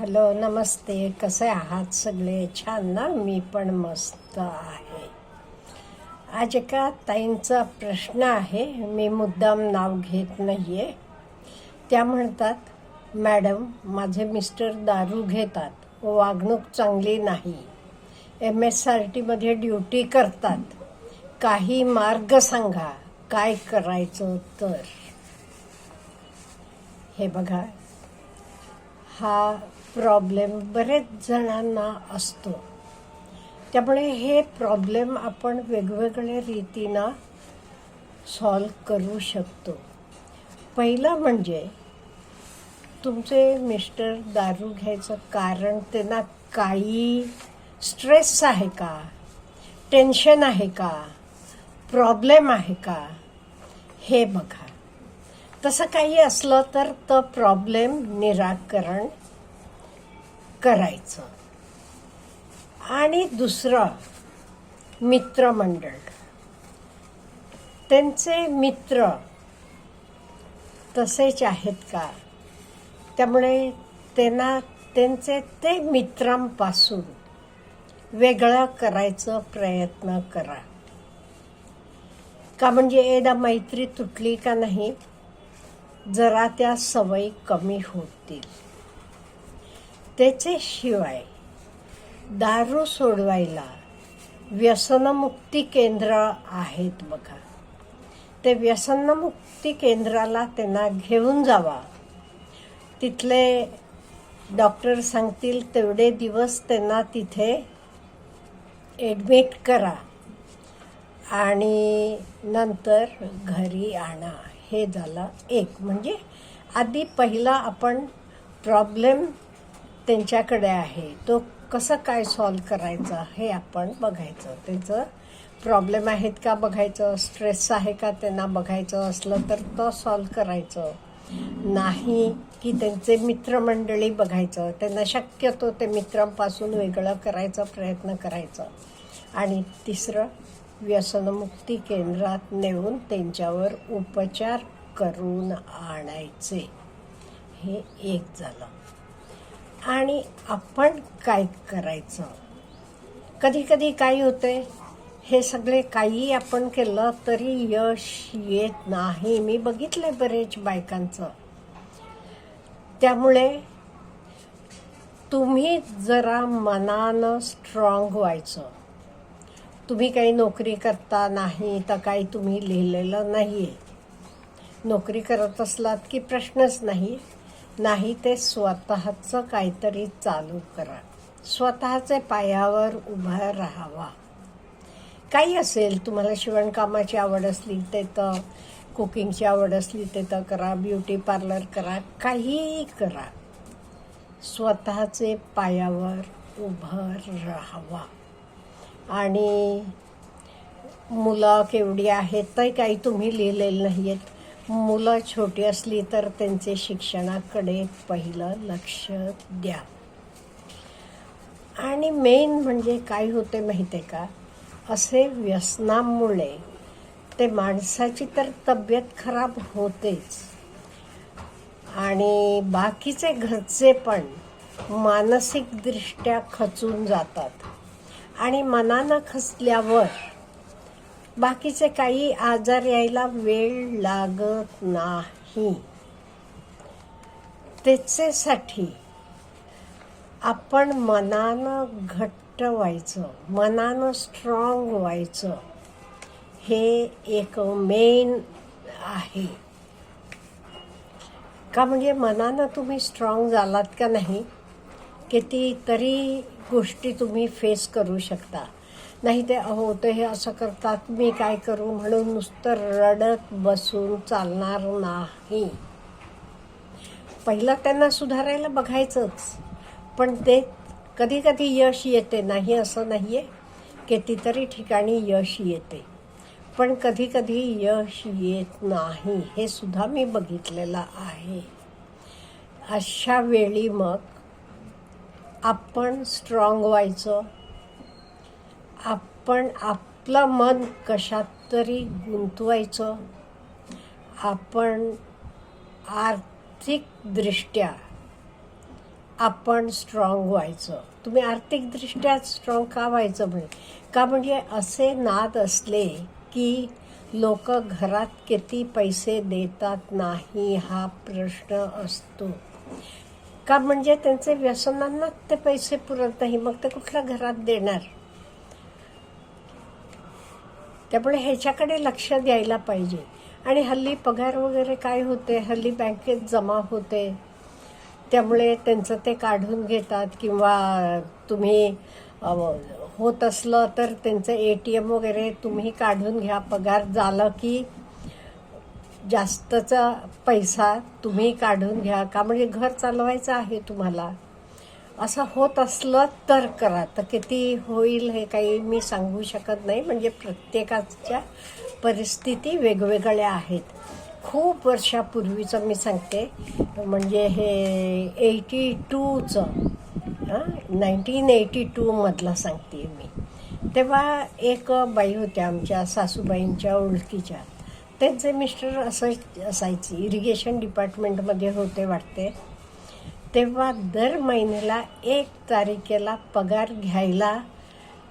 Hello नमस्ते. कसे आहात सगळे? छान ना? मी पण मस्त आहे. आज एका ताईंचा प्रश्न आहे. मी मुद्दाम नाव घेत नाहीये. त्या म्हणतात मॅडम माझे मिस्टर दारू घेतात. व वागणूक चांगली नाही. एम एस आर टीमध्ये ड्युटी करतात. काही मार्ग सांगा. काय करायचं तर? हे बघा. हा प्रॉब्लेम बरेच जणांना असतो. त्यामुळे हे प्रॉब्लेम आपण वेगवेगळ्या रीतीनं सॉल्व करू शकतो. पहिलं म्हणजे तुमचे मिस्टर दारू घ्यायचं कारण त्यांना काही स्ट्रेस आहे का? टेन्शन आहे का? प्रॉब्लेम आहे का? हे बघा. तसं काही असलं तर तो प्रॉब्लेम निराकरण करायचं. आणि दुसरं मित्रमंडळ. त्यांचे मित्र तसेच आहेत का? त्यामुळे त्यांना त्यांचे ते मित्रांपासून वेगळं करायचं प्रयत्न करा. का म्हणजे एकदा मैत्री तुटली का नाही जरा त्या सवयी कमी होतील. त्याच्याशिवाय दारू सोडवायला व्यसनमुक्ती केंद्र आहेत बघा. ते व्यसनमुक्ती केंद्राला त्यांना घेऊन जावा. तिथले डॉक्टर सांगतील तेवढे दिवस त्यांना तिथे ॲडमिट करा आणि नंतर घरी आणा. हे झालं एक. म्हणजे आधी पहिला आपण प्रॉब्लेम त्यांच्याकडे आहे. तो कसं काय सॉल्व करायचा हे आपण बघायचं. त्याचं प्रॉब्लेम आहेत का बघायचं? स्ट्रेस आहे का त्यांना बघायचं असलं तर तो सॉल्व करायचं. नाही की त्यांचे मित्रमंडळी बघायचं. त्यांना शक्यतो ते मित्रांपासून वेगळं करायचा प्रयत्न करायचं. आणि तिसरं व्यसनमुक्ती केंद्रात नेऊन त्यांच्यावर उपचार करून आणायचे. हे एक झालं. आणि आपण काय करायचं? कधी कधी काय होते हे सगळे काही आपण केलं तरी यश येत नाही. मी बघितलंय बरेच बायकांचं. त्यामुळे तुम्ही जरा मनानं स्ट्रॉंग व्हायचं. तुम्ही काही नोकरी करता नाही तर काही तुम्ही लिहिलेलं नाही आहे नोकरी करत असलात की प्रश्नच नाही. नाही ते स्वतःचं काहीतरी चालू करा. स्वतःचे पायावर उभं राहावा. काही असेल तुम्हाला शिवणकामाची आवड असली ते तर कुकिंगची आवड असली ते तर करा ब्युटी पार्लर करा काहीही करा. स्वतःचे पायावर उभं राहावा. आणि मुलं केवढी आहेत तर काही तुम्ही लिहिलेलं नाही आहेत मुलं छोटी असली तर त्यांचे शिक्षणाकडे पहिलं लक्ष द्या. आणि मेन म्हणजे काय होते माहिती आहे का? असे व्यसनामुळे ते माणसाची तर तब्येत खराब होतेच. आणि बाकीचे घरचे पण मानसिकदृष्ट्या खचून जातात. आणि मनानं खचल्यावर बाकीचे काही आजार यायला वेळ लागत नाही. त्याच्यासाठी आपण मनानं घट्ट व्हायचं मनानं स्ट्रॉंग व्हायचं. हे एक मेन आहे. का म्हणजे मनानं तुम्ही स्ट्रॉंग झालात का नाही कितीतरी गोष्टी तुम्ही फेस करू शकता. नाही ते अहो ते हे असं करतात मी काय करू म्हणून नुसतं रडत बसून चालणार नाही. पहिलं त्यांना सुधारायला बघायचंच पण ते कधी कधी यश येते नाही असं नाही आहे कितीतरी ठिकाणी यश येते. पण कधी कधी यश येत नाही हे सुद्धा मी बघितलेलं आहे. अशा वेळी मग आपण स्ट्रॉंग व्हायचं आपण आपलं मन कशात तरी गुंतवायचं? आपण आर्थिकदृष्ट्या आपण स्ट्रॉंग व्हायचं. तुम्ही आर्थिकदृष्ट्या स्ट्रॉंग का व्हायचं म्हणजे का म्हणजे असे नाद असले की लोक घरात किती पैसे देतात नाही हा प्रश्न असतो. का म्हणजे त्यांचे व्यसनांना ते पैसे पुरत नाही मग ते कुठल्या घरात देणार? त्यामुळे ह्याच्याकडे लक्ष द्यायला पाहिजे. आणि हल्ली पगार वगैरे काय होते? हल्ली बँकेत जमा होते. त्यामुळे त्यांचं ते काढून घेतात किंवा तुम्ही होत असलं तर त्यांचं ए टी एम वगैरे तुम्ही काढून घ्या. पगार झालं की जास्तचा पैसा तुम्ही काढून घ्या. का म्हणजे घर चालवायचं आहे तुम्हाला? असं होत असलं तर करा. तर किती होईल हे काही मी सांगू शकत नाही. म्हणजे प्रत्येकाच्या परिस्थिती वेगवेगळ्या आहेत. खूप वर्षापूर्वीचं मी सांगते. म्हणजे हे एटी टूचं नाईन्टीन एटी टूमधला सांगते मी. तेव्हा एक बाई होत्या आमच्या सासूबाईंच्या ओळखीच्या. त्यांचे मिस्टर असं असायचे. इरिगेशन डिपार्टमेंटमध्ये होते वाटते. तेव्हा दर महिन्याला एक तारखेला पगार घ्यायला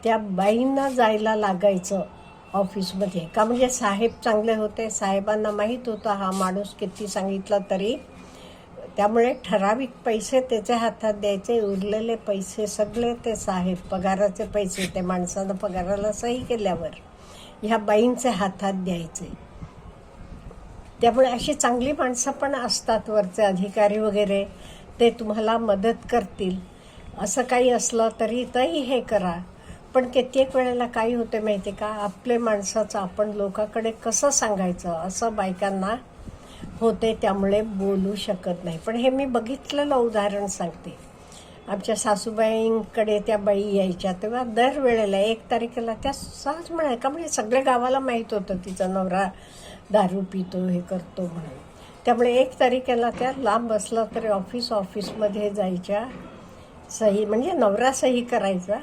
त्या बाईंना जायला लागायचं ऑफिसमध्ये. का म्हणजे साहेब चांगले होते साहेबांना माहीत होतं हा माणूस किती सांगितलं तरी. त्यामुळे ठराविक पैसे त्याच्या हातात द्यायचे उरलेले पैसे सगळे ते साहेब पगाराचे पैसे ते माणसानं पगाराला सही केल्यावर ह्या बाईंचे हातात द्यायचे. त्यामुळे अशी चांगली माणसं पण असतात वरचे अधिकारी वगैरे. ते तुम्हाला मदत करतील. असं काही असलं तरी तरी हे करा. पण कित्येक वेळेला काय होते माहिती का? आपले माणसाचं आपण लोकांकडे कसं सांगायचं? असं बायकांना होते त्यामुळे बोलू शकत नाही. पण हे मी बघितलेलं उदाहरण सांगते. आमच्या सासूबाईंकडे त्या बाई यायच्या तेव्हा दरवेळेला एक तारखेला त्या सहज म्हणाय का म्हणजे सगळ्या गावाला माहीत होतं तिचा नवरा दारू पितो हे करतो म्हणून. त्यामुळे एक तारखेला त्या लांब बसला तरी ऑफिस ऑफिसमध्ये जायच्या. सही म्हणजे नवरा सही करायचा.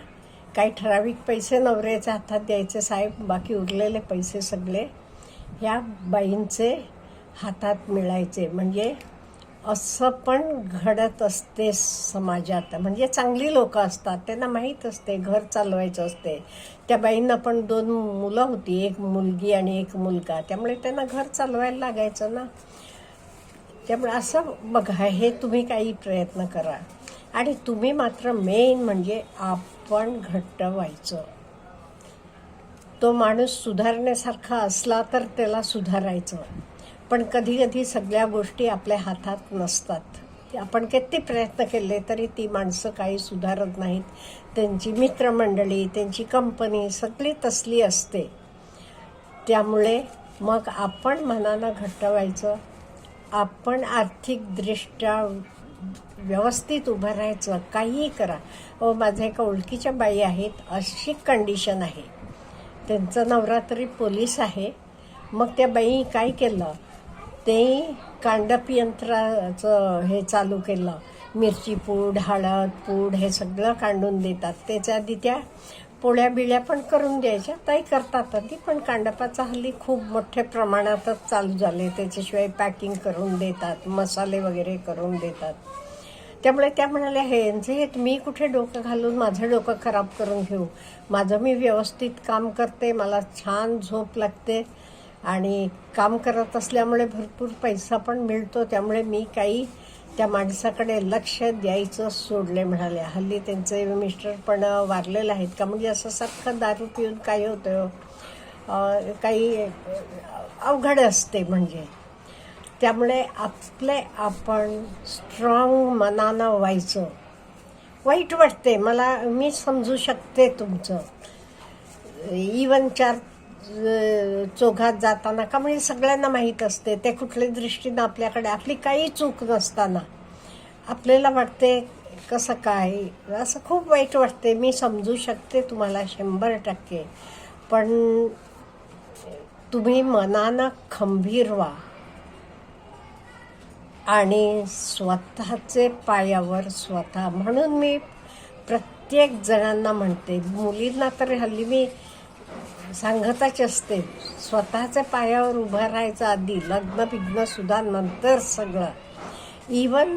काही ठराविक पैसे नवऱ्याच्या हातात द्यायचे साहेब बाकी उरलेले पैसे सगळे ह्या बाईंचे हातात मिळायचे. म्हणजे असं पण घडत असते समाजात. म्हणजे चांगली लोक असतात त्यांना माहीत असते घर चालवायचं असते. त्या बाईंना पण दोन मुलं होती एक मुलगी आणि एक मुलगा. त्यामुळे त्यांना घर चालवायला लागायचं ना. त्यामुळे असं बघा हे तुम्ही काही प्रयत्न करा. आणि तुम्ही मात्र मेन म्हणजे आपण घट्ट व्हायचं. तो माणूस सुधारण्यासारखा असला तर त्याला सुधारायचं. पण कधी कधी सगळ्या गोष्टी आपल्या हातात नसतात. आपण किती प्रयत्न केले तरी ती माणसं काही सुधारत नाहीत. त्यांची मित्रमंडळी त्यांची कंपनी सगळी तसली असते. त्यामुळे मग आपण मनानं घट्ट व्हायचं. आपण आर्थिकदृष्ट्या व्यवस्थित उभं राहायचं काहीही करा. व माझ्या एका ओळखीच्या बाई आहेत अशी कंडिशन आहे. त्यांचा नवरात्री पोलीस आहे. मग त्या बाई काय केलं? ते कांडप यंत्राचं हे चालू केलं. मिरची पूड हळद पूड हे सगळं कांडून देतात. त्याच्या आधी त्या पोळ्या बिळ्या पण करून द्यायच्या. ताई करतात. आधी पण कांडपाचा हल्ली खूप मोठ्या प्रमाणातच चालू झाले. त्याच्याशिवाय पॅकिंग करून देतात. मसाले वगैरे करून देतात. त्यामुळे त्या म्हणाल्या हे यांचे हे मी कुठे डोकं घालून माझं डोकं खराब करून घेऊ? माझं मी व्यवस्थित काम करते. मला छान झोप लागते. आणि काम करत असल्यामुळे भरपूर पैसा पण मिळतो. त्यामुळे मी काही त्या माणसाकडे लक्ष द्यायचं सोडले म्हणाले हल्ली त्यांचे मिस्टर पण वारलेले आहेत का? म्हणजे असं सारखं दारू पिऊन काय होतं? काही अवघड असते म्हणजे. त्यामुळे आपले आपण स्ट्रॉंग मनानं व्हायचं. वाईट वाटते. मला मी समजू शकते तुमचं. इवन चार चोघात जाताना का म्हणजे सगळ्यांना माहीत असते. ते कुठल्या दृष्टीनं आपल्याकडे आपली काही चूक नसताना. आपल्याला वाटते कसं काय? असं खूप वाईट वाटते. मी समजू शकते तुम्हाला शंभर टक्के. पण तुम्ही मनानं खंबीर व्हा. आणि स्वतःचे पायावर स्वतः. म्हणून मी प्रत्येक जणांना म्हणते मुलींना तर हल्ली मी सांगतच असते स्वतःच्या पायावर उभं राहायचं आधी लग्न बिग्न सुद्धा नंतर सगळं. इवन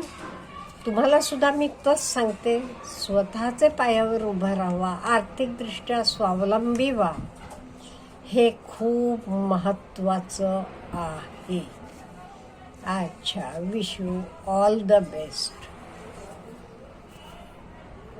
तुम्हाला सुद्धा मी तोच सांगते स्वतःचे पायावर उभं राहावा आर्थिकदृष्ट्या स्वावलंबी व्हा. हे खूप महत्त्वाचं आहे. अच्छा wish you all the best